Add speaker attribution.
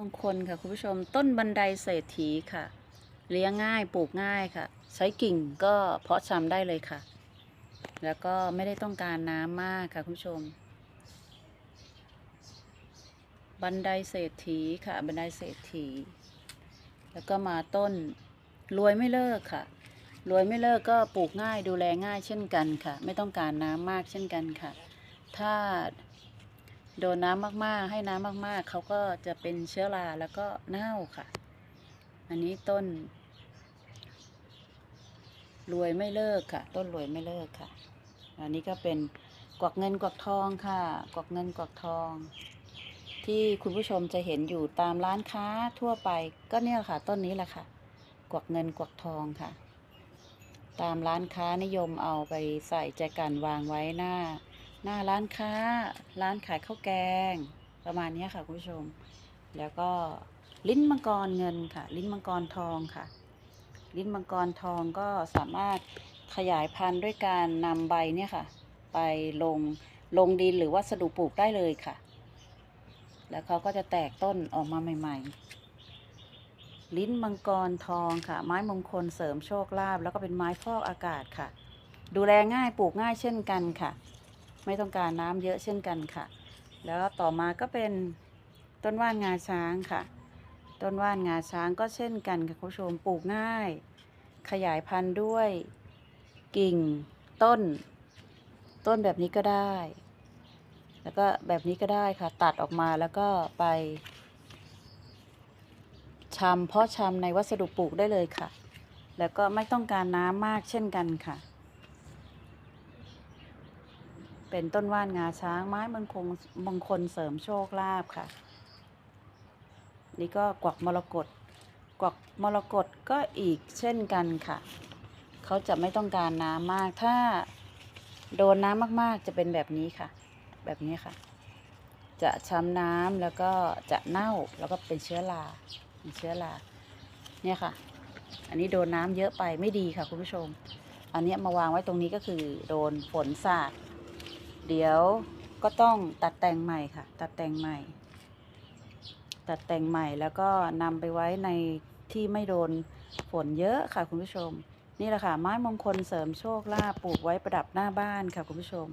Speaker 1: มงคลค่ะคุณผู้ชมต้นบันไดเศรษฐีค่ะ เลี้ยงง่ายปลูกง่ายค่ะ ใช้กิ่งก็เพาะชำได้เลยค่ะ แล้วก็ไม่ได้ต้องการน้ำมากค่ะคุณผู้ชม บันไดเศรษฐีค่ะ บันไดเศรษฐี แล้วก็มาต้นรวยไม่เลิกค่ะรวยไม่เลิกก็ปลูกง่ายดูแลง่ายเช่นกันค่ะ ไม่ต้องการน้ำมากเช่นกันค่ะ ถ้า โดนน้ำมากๆ ให้น้ำมากๆ เขาก็จะเป็นเชื้อราแล้วก็เน่าค่ะ อันนี้ต้น รวยไม่เลิกค่ะ ต้นรวยไม่เลิกค่ะ อันนี้ก็เป็นกวักเงินกวักทองค่ะ กวักเงินกวักทอง ที่คุณผู้ชมจะเห็นอยู่ตามร้านค้าทั่วไป ก็เนี่ยค่ะ ต้นนี้แหละค่ะ กวักเงินกวักทองค่ะ ตามร้านค้านิยมเอาไปใส่แจกันวางไว้หน้า หน้าร้านค้า ร้านขายข้าวแกง ประมาณนี้ค่ะคุณผู้ชม แล้วก็ลิ้นมังกรเงินค่ะ ลิ้นมังกรทองค่ะ ลิ้นมังกรทองก็สามารถขยายพันธุ์ด้วยการนำใบเนี่ยค่ะ ไปลงลงดินหรือวัสดุปลูกได้เลยค่ะ แล้วเขาก็จะแตกต้นออกมาใหม่ ๆ ลิ้นมังกรทองค่ะ ไม้มงคลเสริมโชคลาภแล้วก็เป็นไม้ฟอกอากาศค่ะ ดูแลง่ายปลูกง่ายเช่นกันค่ะ ไม่ต้องการน้ำเยอะเช่นกันค่ะ แล้วต่อมาก็เป็นต้นว่านงาช้างค่ะ ต้นว่านงาช้างก็เช่นกันค่ะคุณผู้ชมปลูกง่าย ขยายพันธุ์ด้วยกิ่งต้น ต้นแบบนี้ก็ได้ แล้วก็แบบนี้ก็ได้ค่ะ ตัดออกมาแล้วก็ไปชำเพาะชำในวัสดุปลูกได้เลยค่ะ แล้วก็ไม่ต้องการน้ำมากเช่นกันค่ะ เป็นต้นว่านงาช้างไม้มงคลมงคลเสริมโชคลาภค่ะ นี่ก็กวักมรกตกวักมรกตก็อีกเช่นกันค่ะ เขาจะไม่ต้องการน้ำมาก ถ้าโดนน้ำมากๆ จะเป็นแบบนี้ค่ะ แบบนี้ค่ะ จะช้ำน้ำแล้วก็จะเน่าแล้วก็เป็นเชื้อราเป็นเชื้อราเนี่ยค่ะ อันนี้โดนน้ำเยอะไปไม่ดีค่ะคุณผู้ชม อันนี้มาวางไว้ตรงนี้ก็คือโดนฝนสาด เดี๋ยวก็ต้องตัดแต่งใหม่ค่ะ ตัดแต่งใหม่ ตัดแต่งใหม่แล้วก็นำไปไว้ในที่ไม่โดนฝนเยอะค่ะคุณผู้ชม นี่แหละค่ะไม้มงคลเสริมโชคลาภปลูกไว้ประดับหน้าบ้านค่ะคุณผู้ชม